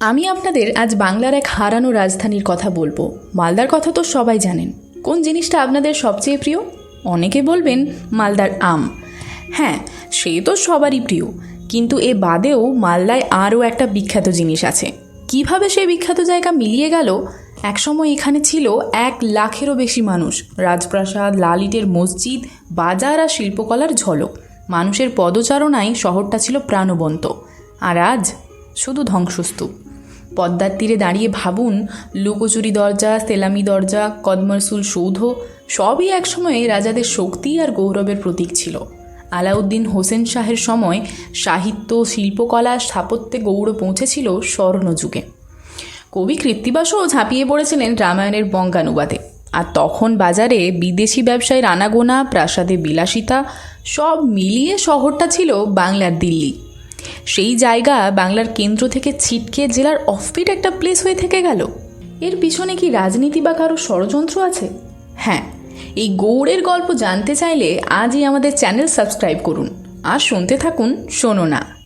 আমি আপনাদের আজ বাংলার এক হারানো রাজধানীর কথা বলব। মালদার কথা তো সবাই জানেন। কোন জিনিসটা আপনাদের সবচেয়ে প্রিয়? অনেকে বলবেন মালদার আম। হ্যাঁ সে তো সবারই প্রিয়। কিন্তু এ বাদেও মালদায় আরও একটা বিখ্যাত জিনিস আছে। কীভাবে সেই বিখ্যাত জায়গা মিলিয়ে গেল? একসময় এখানে ছিল এক লাখেরও বেশি মানুষ। রাজপ্রাসাদ, লালিটের মসজিদ, বাজার আর শিল্পকলার ঝলক। মানুষের পদচারণায় শহরটা ছিল প্রাণবন্ত। আর আজ শুধু ধ্বংসস্তূপ। পদ্মার তীরে দাঁড়িয়ে ভাবুন, লুকোচুরি দরজা, সেলামি দরজা, কদমরসুল সৌধ, সবই একসময়ে রাজাদের শক্তি আর গৌরবের প্রতীক ছিল। আলাউদ্দিন হোসেন শাহের সময় সাহিত্য, শিল্পকলা, স্থাপত্যে গৌড় পৌঁছেছিল স্বর্ণযুগে কবি কৃত্তিবাসও ঝাঁপিয়ে পড়েছিলেন রামায়ণের বঙ্গানুবাদে। আর তখন বাজারে বিদেশি ব্যবসায়ীর আনাগোনা, প্রাসাদে বিলাসিতা, সব মিলিয়ে শহরটা ছিল বাংলার দিল্লি। সেই জায়গা বাংলার কেন্দ্র থেকে ছিটকে জেলার অফবিট একটা প্লেস হয়ে থেকে গেল। এর পিছনে কি রাজনীতি বা কারও ষড়যন্ত্র আছে? হ্যাঁ এই গৌড়ের গল্প জানতে চাইলে আজই আমাদের চ্যানেল সাবস্ক্রাইব করুন। আর শুনতে থাকুন শোনো না।